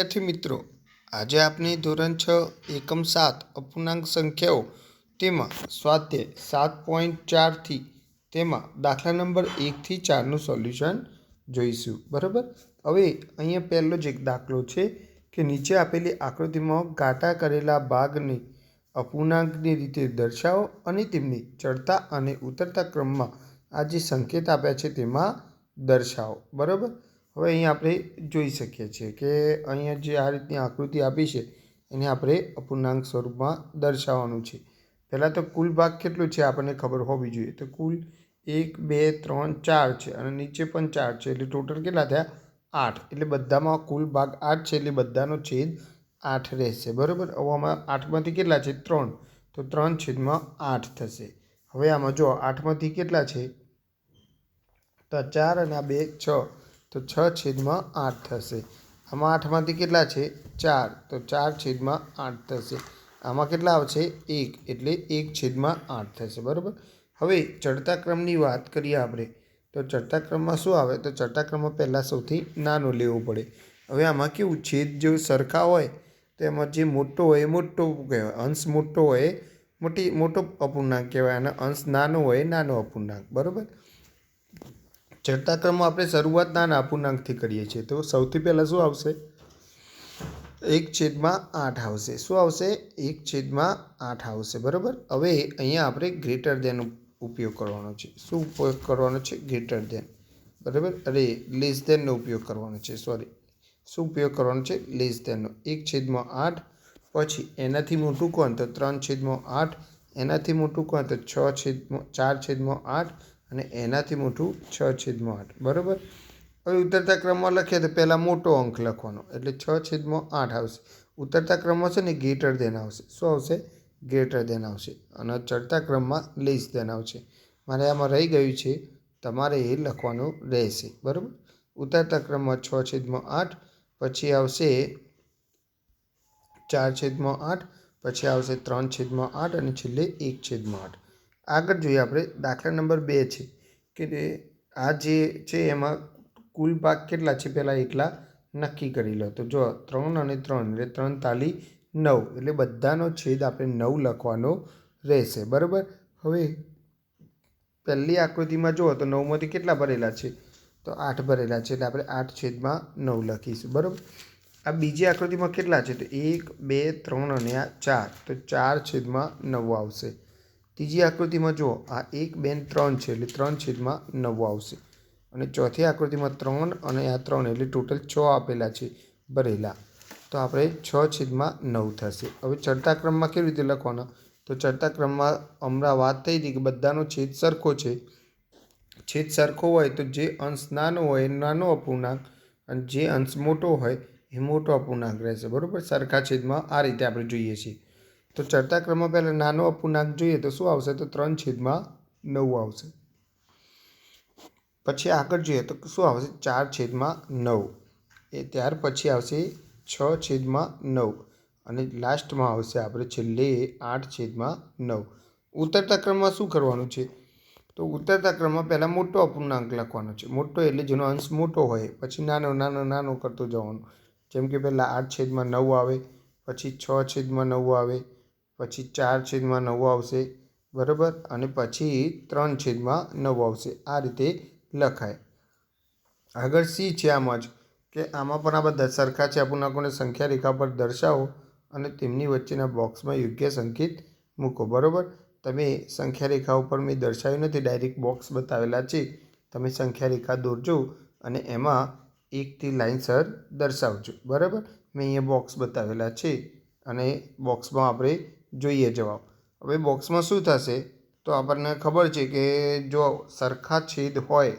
વિદ્યાર્થી મિત્રો, આજે આપની ધોરણ છ, એકમ સાત અપૂર્ણાંક સંખ્યાઓ તેમાં સ્વાધ્યાય સાત પોઈન્ટ ચારથી તેમાં દાખલા નંબર એકથી ચારનું સોલ્યુશન જોઈશું. બરાબર? હવે અહીંયા પહેલો જ એક દાખલો છે કે નીચે આપેલી આકૃતિમાં ઘાટા કરેલા ભાગને અપૂર્ણાંકની રીતે દર્શાવો અને તેમને ચડતા અને ઉતરતા ક્રમમાં આ જે સંકેત આપ્યા છે તેમાં દર્શાવો. બરાબર? હવે અહીંયા આપણે જોઈ શકીએ છીએ કે અહીંયા જે આ રીતની આકૃતિ આપી છે, એને આપણે અપૂર્ણાંક સ્વરૂપમાં દર્શાવવાનું છે. પહેલાં તો કુલ ભાગ કેટલો છે આપણને ખબર હોવી જોઈએ. તો કુલ એક, બે, ત્રણ, ચાર છે અને નીચે પણ ચાર છે, એટલે ટોટલ કેટલા થયા? આઠ. એટલે બધામાં કુલ ભાગ આઠ છે, એટલે બધાનો છેદ આઠ રહેશે. બરાબર? હવે આમાં આઠમાંથી કેટલા છે? ત્રણ. તો ત્રણ છેદમાં આઠ થશે. હવે આમાં જો આઠમાંથી કેટલા છે? તો ચાર અને આ બે છ. તો છ છેદમાં આઠ થશે. આમાં આઠમાંથી કેટલા છે? ચાર. તો ચાર છેદમાં આઠ થશે. આમાં કેટલા આવશે? એક. એટલે એક છેદમાં આઠ થશે. બરાબર? હવે ચડતા ક્રમની વાત કરીએ આપણે. તો ચડતા ક્રમમાં શું આવે? તો ચડતા ક્રમમાં પહેલાં સૌથી નાનો લેવો પડે. હવે આમાં કેવું? છેદ જો સરખા હોય, તો એમાં જે મોટો હોય મોટો કહેવાય. અંશ મોટો હોય, મોટી, મોટો અપૂર્ણાંક કહેવાય. અને અંશ નાનો હોય નાનો અપૂર્ણાંક. બરાબર? ચડતા ક્રમમાં આપણે શરૂઆત નાના અપૂર્ણાંકથી કરીએ છીએ. તો સૌથી પહેલાં શું આવશે? એક છેદમાં આઠ આવશે. શું આવશે? એક છેદમાં આઠ આવશે. બરાબર? હવે અહીંયા આપણે ગ્રેટર દેન ઉપયોગ કરવાનો છે. શું ઉપયોગ કરવાનો છે? ગ્રેટર દેન બરાબર? અરે, લેસ દેનનો ઉપયોગ કરવાનો છે. સોરી. શું ઉપયોગ કરવાનો છે? લેસ દેનનો એક છેદમાં આઠ, પછી એનાથી મોટું કોણ? તો ત્રણ છેદમાં આઠ, એનાથી મોટું કોણ? તો છ છેદમાં, ચાર છેદમાં આઠ અને એનાથી મોટું છ છેદમાં આઠ. બરાબર? હવે ઉતરતા ક્રમમાં લખીએ તો પહેલાં મોટો અંક લખવાનો. એટલે છ છેદમાં આઠ આવશે. ઉતરતા ક્રમમાં છે ને ગ્રેટર દેન આવશે. શું આવશે? ગ્રેટર દેન આવશે. અને ચડતા ક્રમમાં લેસ દેન આવશે. મારે આમાં રહી ગયું છે. તમારે એ લખવાનું રહેશે. બરાબર? ઉતરતા ક્રમમાં છ છેદમાં આઠ, પછી આવશે ચાર છેદમાં આઠ, પછી આવશે ત્રણ છેદમાં આઠ અને છેલ્લે એક છેદમાં આઠ. આગળ જોઈએ આપણે, દાખલા નંબર બે છે કે આ જે છે એમાં કુલ ભાગ કેટલા છે? પહેલાં એટલા નક્કી કરી લો. તો જો ત્રણ અને ત્રણ, એટલે ત્રણ તાલી નવ, એટલે બધાનો છેદ આપણે નવ લખવાનો રહેશે. બરાબર? હવે પહેલી આકૃતિમાં જુઓ તો નવમાંથી કેટલા ભરેલા છે? તો આઠ ભરેલા છે, એટલે આપણે આઠ છેદમાં નવ લખીશું. બરાબર? આ બીજી આકૃતિમાં કેટલા છે? તો એક, બે, ત્રણ અને આ ચાર. તો ચાર છેદમાં નવ આવશે. ત્રીજી આકૃતિમાં જુઓ, આ એક, બે ત્રણ છે, એટલે ત્રણ છેદમાં નવ આવશે. અને ચોથી આકૃતિમાં ત્રણ અને આ ત્રણ, એટલે ટોટલ છ આપેલા છે, ભરેલા. તો આપણે છ છેદમાં નવ થશે. હવે ચડતા ક્રમમાં કેવી રીતે લખવાના? તો ચડતા ક્રમમાં હમણાં વાત થઈ હતી કે બધાનો છેદ સરખો છે. છેદ સરખો હોય તો જે અંશ નાનો હોય, એ નાનો અપૂર્ણાંક, અને જે અંશ મોટો હોય, એ મોટો અપૂર્ણાંક રહેશે. બરાબર? સરખા છેદમાં આ રીતે આપણે જોઈએ છીએ. તો ચડતા ક્રમમાં પહેલાં નાનો અપૂર્ણાંક જોઈએ તો શું આવશે? તો ત્રણ છેદમાં નવ આવશે. પછી આગળ જોઈએ તો શું આવશે? ચાર છેદમાં નવ. એ ત્યાર પછી આવશે છ છેદમાં નવ. અને લાસ્ટમાં આવશે આપણે છેલ્લે આઠ છેદમાં નવ. ઉતરતા ક્રમમાં શું કરવાનું છે? તો ઉતરતા ક્રમમાં પહેલાં મોટો અપૂર્ણાંક લખવાનો છે. મોટો એટલે જેનો અંશ મોટો હોય, પછી નાનો નાનો નાનો કરતો જવાનું. જેમ કે પહેલાં આઠ છેદમાં નવ આવે, પછી છ છેદમાં નવ આવે પછી ચાર છેદમાં નવ આવશે, બરાબર? અને પછી ત્રણ છેદમાં નવ આવશે. આ રીતે લખાય. આગળ સી છે આમાં જ, કે આમાં પણ આ બધા સરખા છે. અપૂર્ણાંકોને સંખ્યા રેખા પર દર્શાવો અને તેમની વચ્ચેના બોક્સમાં યોગ્ય સંકેત મૂકો, બરાબર? તમે સંખ્યા રેખા ઉપર મેં દર્શાવ્યું નથી, ડાયરેક્ટ બોક્સ બતાવેલા છે. તમે સંખ્યા રેખા દોરજો અને એમાં એકથી લાઇનસર દર્શાવજો, બરાબર? મેં અહીંયા બોક્સ બતાવેલા છે અને બોક્સમાં આપણે જોઈએ જવાબ. હવે બોક્સમાં શું થશે? તો આપણને ખબર છે કે જો સરખા છેદ હોય,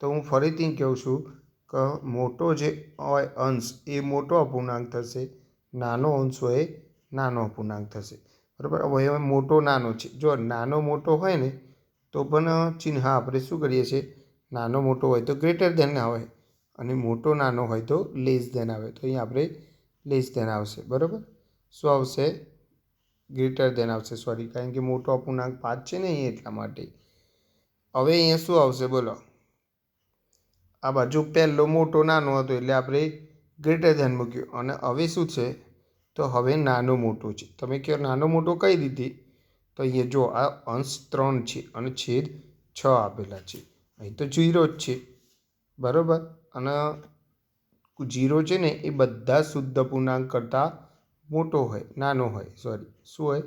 તો હું ફરીથી કહું છું કે મોટો જે હોય અંશ, એ મોટો અપૂર્ણાંક થશે. નાનો અંશ હોય નાનો અપૂર્ણાંક થશે. બરાબર? હવે મોટો નાનો છે. જો નાનો મોટો હોય ને, તો પણ ચિહ્ન આપણે શું કરીએ છીએ? નાનો મોટો હોય તો ગ્રેટર ધેન આવે અને મોટો નાનો હોય તો લેસ ધેન આવે. તો અહીં આપણે લેસ ધેન આવશે. બરાબર? શું આવશે? ગ્રેટર દેન આવશે. સોરી કારણ કે મોટો અપૂર્ણાંક પાંચ છે ને અહીં એટલા માટે. હવે અહીંયા શું આવશે? બોલો. આ બાજુ પહેલો મોટો નાનો હતો એટલે આપણે ગ્રેટર ધેન મૂક્યું. અને હવે શું છે? તો હવે નાનો મોટો છે. તમે કહો નાનો મોટો કઈ રીતે? તો અહીંયા જો આ અંશ ત્રણ છે અને છેદ છ આપેલા છે. અહીં તો જીરો જ છે. બરાબર? અને જીરો છે ને એ બધા શુદ્ધ પૂર્ણાંક કરતાં મોટો હોય, નાનો હોય સોરી શું હોય?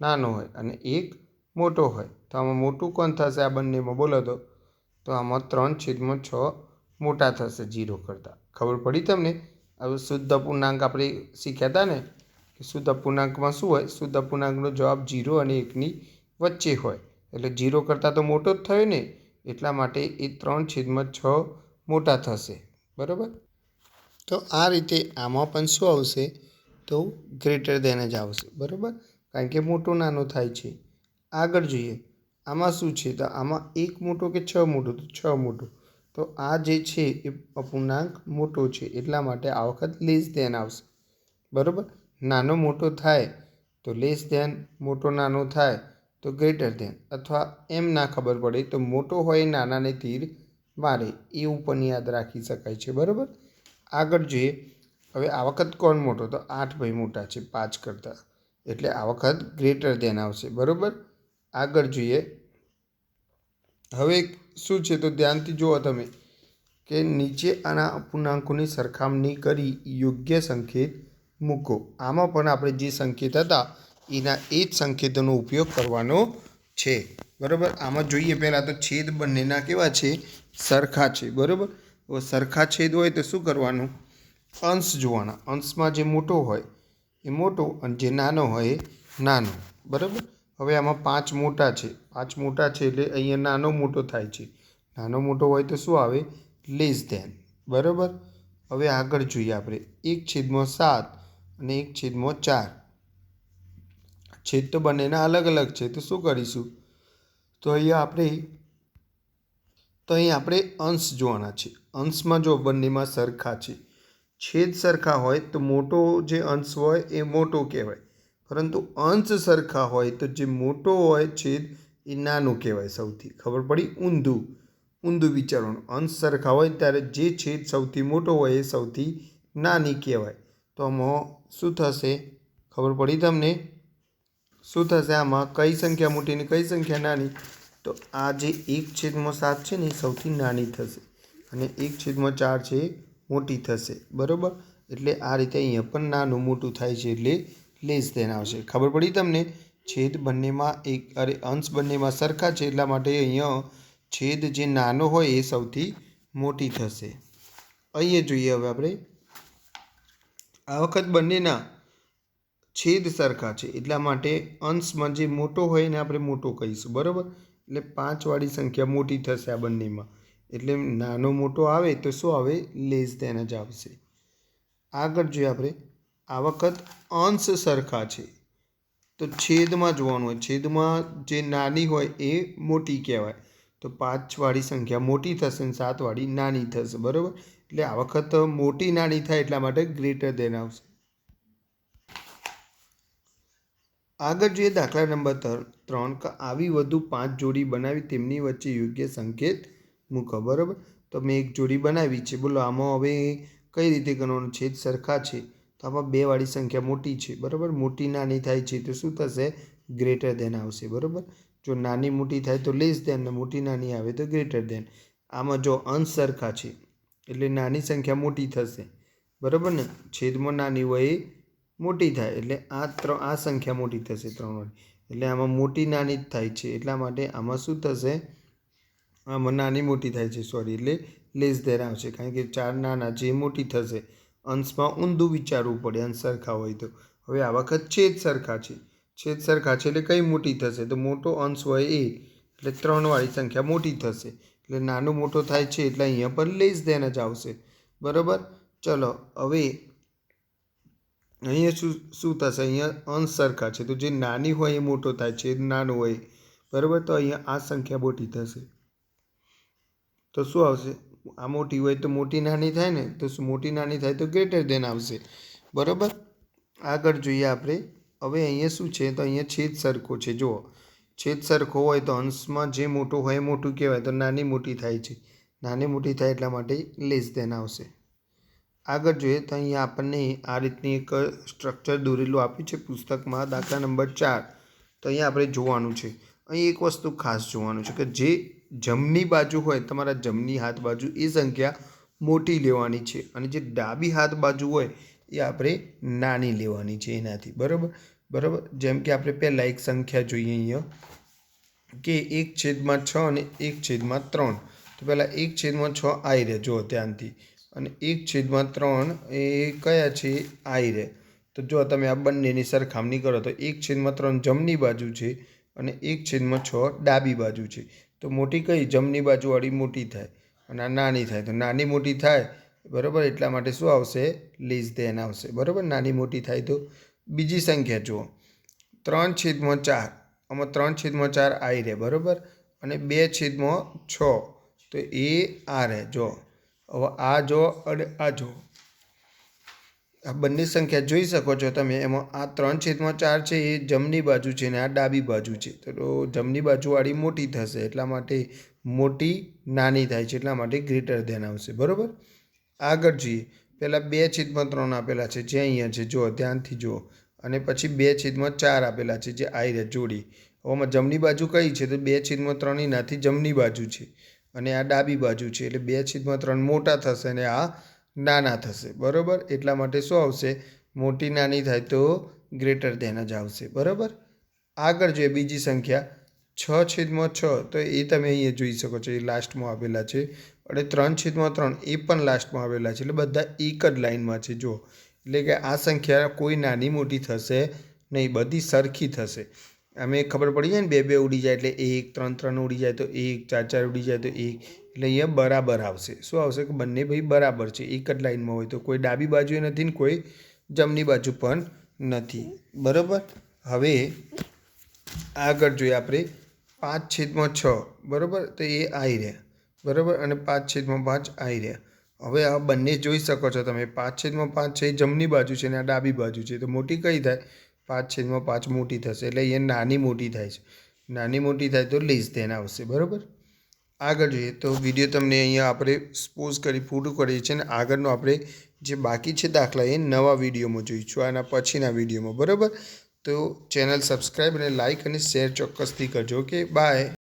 નાનો હોય અને એક મોટો હોય. તો આમાં મોટું કોણ થશે? આ બંનેમાં બોલો તો. તો આમાં ત્રણ છેદમાં છ મોટા થશે જીરો કરતાં. ખબર પડી તમને? હવે શુદ્ધ પૂર્ણાંક આપણે શીખ્યા હતા ને, કે શુદ્ધ પૂર્ણાંકમાં શું હોય? શુદ્ધ પૂર્ણાંકનો જવાબ જીરો અને એકની વચ્ચે હોય. એટલે જીરો કરતાં તો મોટો જ થયો ને, એટલા માટે એ ત્રણ છેદમાં છ મોટા થશે. બરાબર? તો આ રીતે આમાં પણ શું આવશે? તો ગ્રેટર દેન જ આવશે, બરાબર? કારણ કે મોટો નાનો થાય છે. આગળ જોઈએ. આમાં શું છે? તો આમાં એક મોટો કે છ મોટો? તો છ મોટો. તો આ જે છે એ અપૂર્ણાંક મોટો છે, એટલા માટે આ વખત લેસ દેન આવશે. બરાબર? નાનો મોટો થાય, તો લેસ દેન મોટો નાનો થાય, તો ગ્રેટર દેન અથવા એમ ના ખબર પડે, તો મોટો હોય નાનાને તીર મારે એવું પણ યાદ રાખી શકાય છે, બરાબર? આગળ જોઈએ. હવે આ વખત કોણ મોટો? તો આઠ ભાઈ મોટા છે, પાંચ કરતાં. એટલે આ વખત ગ્રેટર ધેન આવશે, બરાબર? આગળ જોઈએ. હવે શું છે તો ધ્યાનથી જુઓ તમે કે નીચે આના અપૂર્ણાંકોની સરખામણી કરી યોગ્ય સંકેત મૂકો. આમાં પણ આપણે જે સંકેત હતા, એના એ જ સંકેતોનો ઉપયોગ કરવાનો છે. બરાબર? આમાં જોઈએ પહેલાં તો છેદ બંનેના કેવા છે? સરખા છે, બરાબર? સરખા છેદ હોય તો શું કરવાનું? અંશ જોવાના. અંશમાં જે મોટો હોય, એ મોટો અને જે નાનો હોય, એ નાનો. બરાબર? હવે આમાં પાંચ મોટા છે. પાંચ મોટા છે એટલે અહીંયા નાનો મોટો થાય છે. નાનો મોટો હોય તો શું આવે? લેસ ધેન બરાબર? હવે આગળ જોઈએ આપણે. એક છેદમાં સાત અને એક છેદમાં ચાર. છેદ તો બંનેના અલગ અલગ છે. તો શું કરીશું? તો અહીંયા આપણે, તો અહીં આપણે અંશ જોવાના છે. અંશમાં જો બંનેમાં સરખા છે છેદ સરખા હોય તો મોટો જે અંશ હોય એ મોટો કહેવાય. પરંતુ અંશ સરખા હોય તો જે મોટો હોય છેદ એ નાનું કહેવાય સૌથી. ખબર પડી? ઊંધું. ઊંધું વિચારવાનું. અંશ સરખા હોય ત્યારે જે છેદ સૌથી મોટો હોય એ સૌથી નાની કહેવાય. તો આમાં શું થશે? ખબર પડી તમને? શું થશે આમાં? કઈ સંખ્યા મોટી ને કઈ સંખ્યા નાની? તો આ જે એક છેદમાં સાત છે ને એ સૌથી નાની થશે. અને એક છેદમાં ચાર છે મોટી થશે, બરાબર? એટલે આ રીતે અહીંયા પણ નાનું મોટું થાય છે એટલે લેસ ધેન આવશે. ખબર પડી તમને? છેદ બંનેમાં એક, અરે, અંશ બંનેમાં સરખા છે એટલા માટે અહીંયા છેદ જે નાનો હોય એ સૌથી મોટી થશે. અહીંયા જોઈએ હવે આપણે. આ વખત બંનેના છેદ સરખા છે એટલા માટે અંશમાં જે મોટો હોય એને આપણે મોટો કહીશું, બરાબર? એટલે પાંચવાળી સંખ્યા મોટી થશે આ બંનેમાં. એટલે નાનો મોટો આવે તો શું આવે? લેસ દેન જ આવશે. આગળ જોઈએ આપણે. આ વખત અંશ સરખા છે. તો છેદમાં જોવાનું હોય. છેદમાં જે નાની હોય એ મોટી કહેવાય. તો પાંચવાળી સંખ્યા મોટી થશે અને સાતવાળી નાની થશે. બરાબર? એટલે આ વખત મોટી નાની થાય એટલા માટે ગ્રેટર દેન આવશે. આગળ જોઈએ દાખલા નંબર ત્રણ. કે, આવી વધુ પાંચ જોડી બનાવી તેમની વચ્ચે યોગ્ય સંકેત મૂકો, બરાબર? તો મેં એક જોડી બનાવી છે. બોલો, આમાં હવે કઈ રીતે ગણવાનું છેદ સરખા છે? તો આમાં બે વાળી સંખ્યા મોટી છે, બરાબર? મોટી નાની થાય છે તો શું થશે? ગ્રેટર દેન આવશે, બરાબર? જો નાની મોટી થાય તો લેસ દેન ને મોટી નાની આવે તો ગ્રેટર દેન આમાં જો અંશ સરખા છે, એટલે નાની સંખ્યા મોટી થશે, બરાબર ને? છેદમાં નાની હોય એ મોટી થાય, એટલે આ ત્રણ આ સંખ્યા મોટી થશે ત્રણ વાળી એટલે આમાં મોટી નાની જ થાય છે, એટલા માટે આમાં શું થશે? નાની મોટી થાય છે સોરી એટલે લેસ ધેર આવશે, કારણ કે ચાર નાના જે મોટી થશે. અંશમાં ઊંધું વિચારવું પડે, અંશ સરખા હોય તો. હવે આ વખત છેદ સરખા છે. છેદ સરખા છે એટલે કઈ મોટી થશે? તો મોટો અંશ હોય એ, એટલે ત્રણવાળી સંખ્યા મોટી થશે. એટલે નાનો મોટો થાય છે, એટલે અહીંયા પર લેસ ધેન જ આવશે. બરાબર? ચલો, હવે અહીંયા શું શું થશે? અહીંયા અંશ સરખા છે, તો જે નાની હોય એ મોટો થાય છે નાનો હોય. બરાબર? તો અહીંયા આ સંખ્યા મોટી થશે. તો શું આવશે? આ મોટી હોય તો મોટી નાની થાય ને, તો શું મોટી નાની થાય તો ગ્રેટર દેન આવશે. બરાબર? આગળ જોઈએ આપણે. હવે અહીંયા શું છે? તો અહીંયા છેદ સરખો છે. જુઓ. છેદ સરખો હોય તો અંશમાં જે મોટું હોય મોટું કહેવાય. તો નાની મોટી થાય છે. નાની મોટી થાય એટલા માટે લેસ દેન આવશે. આગળ જોઈએ તો અહીંયા આપણને આ રીતની એક સ્ટ્રક્ચર દોરેલું આપ્યું છે પુસ્તકમાં દાખલા નંબર ચાર. તો અહીંયા આપણે જોવાનું છે. અહીં એક વસ્તુ ખાસ જોવાનું છે કે જે જમણી બાજુ હોય, તમારા જમણી હાથ બાજુ એ સંખ્યા મોટી લેવાની છે. અને જે ડાબી હાથ બાજુ હોય, એ આપણે નાની લેવાની છે એનાથી. બરાબર? બરાબર? જેમ કે આપણે પહેલાં એક સંખ્યા જોઈએ અહીંયા, કે એક છેદમાં છ અને એક છેદમાં ત્રણ. તો પહેલાં એક છેદમાં છ આવી રહે જો ધ્યાનથી. અને એક છેદમાં ત્રણ એ કયા છે? આવી રહે. તો જો તમે આ બંનેની સરખામણી કરો, તો એક છેદમાં ત્રણ જમણી બાજુ છે અને એક છેદમાં છ ડાબી બાજુ છે. તો મોટી કઈ? જમણી બાજુવાળી મોટી થાય અને આ નાની થાય. તો નાની મોટી થાય, બરાબર? એટલા માટે શું આવશે? લીઝ ધેન આવશે. બરાબર? નાની મોટી થાય તો બીજી સંખ્યા જુઓ. ત્રણ છેદમાં ચાર. આમાં ત્રણ છેદમાં ચાર આવી રહે, બરાબર? અને બે છેદમાં છ. તો એ આ રહે. જો હવે આ જો અને આ જો આ બંને સંખ્યા જોઈ શકો છો તમે. એમાં આ ત્રણ છેદમાં ચાર છે, એ જમણી બાજુ છે ને આ ડાબી બાજુ છે. તો જમણી બાજુવાળી મોટી થશે, એટલા માટે મોટી નાની થાય છે, એટલા માટે ગ્રેટર ધ્યાન આવશે. બરાબર? આગળ જોઈએ. પહેલાં બે છેદમાં ત્રણ આપેલા છે, જે અહીંયા છે. જુઓ, ધ્યાનથી જુઓ. અને પછી બે છેદમાં ચાર આપેલા છે, જે આઈ જોડી. ઓમાં જમણી બાજુ કઈ છે? તો બે છેદમાં ત્રણ એનાથી જમણી બાજુ છે. અને આ ડાબી બાજુ છે, એટલે બે છેદમાં ત્રણ મોટા થશે અને આ નાના થશે, બરાબર? એટલા માટે શું આવશે? મોટી નાની થાય તો ગ્રેટર ધેન જ આવશે, બરાબર? આગળ જોઈએ બીજી સંખ્યા, છ છેદમાં છ, તો એ તમે અહીંયા જોઈ શકો છો, એ લાસ્ટમાં આવેલા છે. અને ત્રણ છેદમાં ત્રણ, એ પણ લાસ્ટમાં આવેલા છે, એટલે બધા એક જ લાઇનમાં છે, જુઓ. એટલે કે આ સંખ્યા કોઈ નાની મોટી થશે નહીં, બધી સરખી થશે. અમે ખબર પડી જાય ને, બે બે ઉડી જાય એટલે એક, ત્રણ ત્રણ ઉડી જાય તો એક, ચાર ચાર ઉડી જાય તો એક. એટલે અહીંયા બરાબર આવશે. શું આવશે કે બંને ભાઈ બરાબર છે, એક જ લાઇનમાં હોય તો. કોઈ ડાબી બાજુએ નથી ને કોઈ જમણી બાજુ પણ નથી. બરાબર? હવે આગળ જોઈએ આપણે. પાંચ છેદમાં છ. બરાબર? તો એ આવી રહ્યા. બરાબર? અને પાંચ છેદમાં પાંચ આવી રહ્યા. હવે આ બંને જોઈ શકો છો તમે. પાંચ છેદમાં પાંચ છે જમણી બાજુ છે અને આ ડાબી બાજુ છે. તો મોટી કઈ થાય? પાંચ છેદમાં પાંચ મોટી થશે એટલે અહીંયા નાની મોટી થાય છે. નાની મોટી થાય તો લેસ ધેન આવશે, બરાબર? આગળ જોઈએ તો વીડિયો તમને અહીંયા આપણે સ્પોઝ કરી પૂરું કરીએ છીએ અને આગળનો આપણે જે બાકી છે દાખલા એ નવા વિડીયોમાં જોઈશું, આના પછીના વિડીયોમાં બરાબર? તો ચેનલ સબસ્ક્રાઈબ અને લાઇક અને શેર ચોક્કસથી કરજો કે બાય